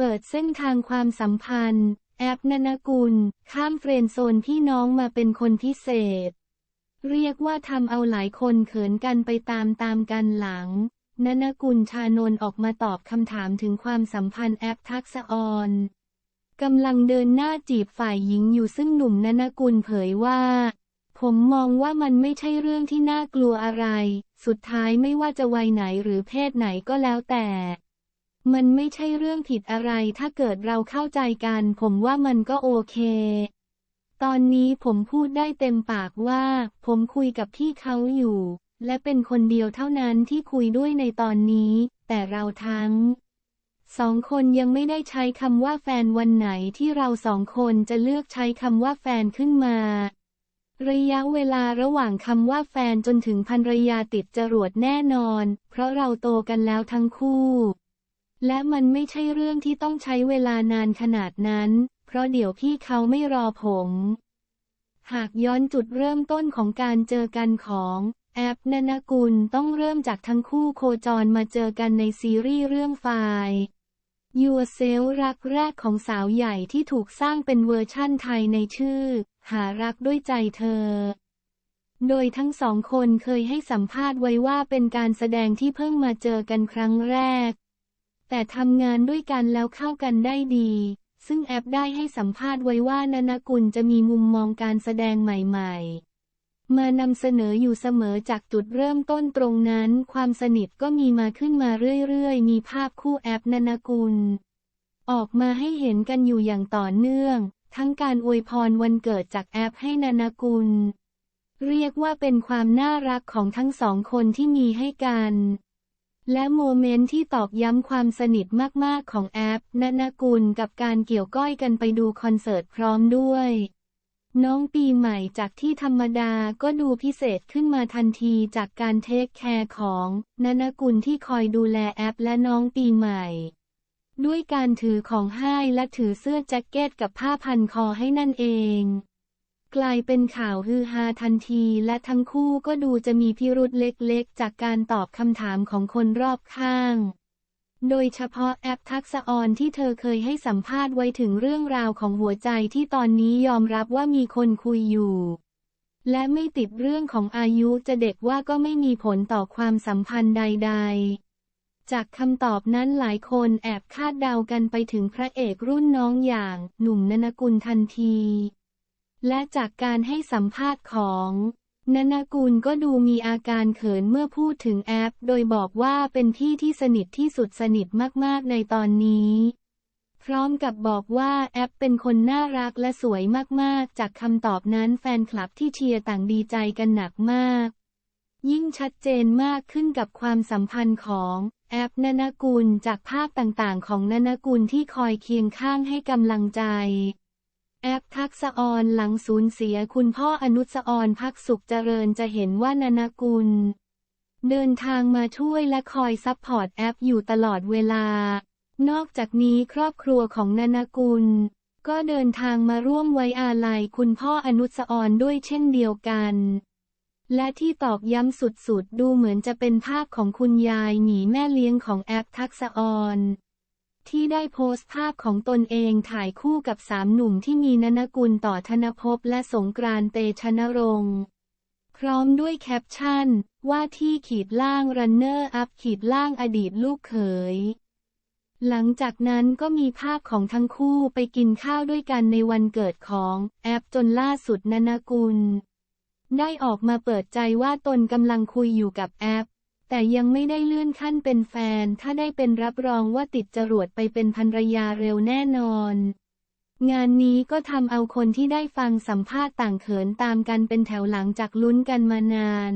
เปิดเส้นทางความสัมพันธ์ แอปนนกุล ข้ามเฟรนด์โซนพี่น้องมาเป็นคนพิเศษ เรียกว่าทำเอาหลายคนเขินกันไปตามตามกันหลังนนกุลชานนท์ออกมาตอบคำถามถึงความสัมพันธ์แอปทักษออนกำลังเดินหน้าจีบฝ่ายหญิงอยู่ซึ่งหนุ่มนนกุลเผยว่า ผมมองว่ามันไม่ใช่เรื่องที่น่ากลัวอะไร สุดท้ายไม่ว่าจะวัยไหนหรือเพศไหนก็แล้วแต่ มันไม่ใช่เรื่องผิดอะไรถ้าเกิดเราเข้าใจกัน ผมว่ามันก็โอเค ตอนนี้ผมพูดได้เต็มปากว่า ผมคุยกับพี่เขาอยู่ และเป็นคนเดียวเท่านั้นที่คุยด้วยในตอนนี้ แต่เราทั้งสองคนยังไม่ได้ใช้คำว่าแฟนวันไหนที่เราสองคนจะเลือกใช้คำว่าแฟนขึ้นมา ระยะเวลาระหว่างคำว่าแฟนจนถึงภรรยาติดจรวดแน่นอน เพราะเราโตกันแล้วทั้งคู่ และมันไม่ใช่เรื่องที่ต้องใช้เวลานานขนาดนั้น เพราะเดี๋ยวพี่เขาไม่รอผม หากย้อนจุดเริ่มต้นของการเจอกันของแอปนนกุลต้องเริ่มจากทั้งคู่โคจรมาเจอกันในซีรีส์เรื่องไฟล์ Your Self รักแรกของสาวใหญ่ที่ถูกสร้างเป็นเวอร์ชั่นไทยในชื่อ หารักด้วยใจเธอ โดยทั้งสองคนเคยให้สัมภาษณ์ไว้ว่าเป็นการแสดงที่เพิ่งมาเจอกันครั้งแรก แต่ทำงานด้วยกันแล้วเข้ากันได้ดี ซึ่งแอปได้ให้สัมภาษณ์ไว้ว่านนกุลจะมีมุมมองการแสดงใหม่ ๆ มานำเสนออยู่เสมอจากจุดเริ่มต้นตรงนั้น ความสนิทก็มีมาขึ้นมาเรื่อยๆ มีภาพคู่แอปนนกุล ออกมาให้เห็นกันอยู่อย่างต่อเนื่อง ทั้งการอวยพรวันเกิดจากแอปให้นนกุล เรียกว่าเป็นความน่ารักของทั้งสองคนที่มีให้กัน และโมเมนต์ที่ตอกย้ำความสนิทมากๆของแอปนนกุลกับการเกี่ยวก้อยกันไปดูคอนเสิร์ตพร้อมด้วย น้องปีใหม่จากที่ธรรมดาก็ดูพิเศษขึ้นมาทันทีจากการเทคแคร์ของนนกุลที่คอยดูแลแอปและน้องปีใหม่ ด้วยการถือของให้และถือเสื้อแจ็คเก็ตกับผ้าพันคอให้นั่นเอง กลายเป็นข่าวฮือฮาทันทีและทั้งคู่ก็ดูจะมีพิรุธเล็กๆ จากการตอบคำถามของคนรอบข้าง โดยเฉพาะแอปทักษะออนที่เธอเคยให้สัมภาษณ์ไว้ถึงเรื่องราวของหัวใจที่ตอนนี้ยอมรับว่ามีคนคุยอยู่ และไม่ติดเรื่องของอายุจะเด็กว่าก็ไม่มีผลต่อความสัมพันธ์ใด ๆจากคำตอบนั้นหลายคนแอบคาดเดากันไปถึงพระเอกรุ่นน้องอย่าง หนุ่มนนกุลทันที และจากการให้สัมภาษณ์ของนนกุลก็ดูมีอาการเขินเมื่อพูดถึงแอป โดยบอกว่าเป็นพี่ที่สนิทที่สุดสนิทมากๆในตอนนี้ พร้อมกับบอกว่าแอปเป็นคนน่ารักและสวยมากๆ จากคำตอบนั้นแฟนคลับที่เชียร์ต่างดีใจกันหนักมาก ยิ่งชัดเจนมากขึ้นกับความสัมพันธ์ของแอปนนกุลจากภาพต่างๆ ของนนกุลที่คอยเคียงข้างให้กำลังใจ แอปทักษออนหลังสูญเสียคุณพ่ออนุสออนพักสุขเจริญจะเห็นว่านนกุล เดินทางมาช่วยและคอยซัพพอร์ตแอปอยู่ตลอดเวลา นอกจากนี้ครอบครัวของนนกุล ก็เดินทางมาร่วมไว้อาลัยคุณพ่ออนุสออนด้วยเช่นเดียวกัน และที่ตอกย้ำสุดๆ ดูเหมือนจะเป็นภาพของคุณยายหนีแม่เลี้ยงของแอปทักษออน ที่ได้โพสต์ภาพของตนเองถ่ายคู่กับสามหนุ่มที่มีนนกุลต่อธนภพและสงกรานต์เตชนรงค์พร้อมด้วยแคปชั่น ว่าที่ขีดล่างรันเนอร์อัพขีดล่างอดีตลูกเขย หลังจากนั้นก็มีภาพของทั้งคู่ไปกินข้าวด้วยกันในวันเกิดของแอปจนล่าสุดนนกุล ได้ออกมาเปิดใจว่าตนกำลังคุยอยู่กับแอป แต่ยังไม่ได้เลื่อนขั้นเป็นแฟน ถ้าได้เป็นรับรองว่าติดจรวดไปเป็นภรรยาเร็วแน่นอน งานนี้ก็ทำเอาคนที่ได้ฟังสัมภาษณ์ต่างเขินตามกันเป็นแถวหลังจากลุ้นกันมานาน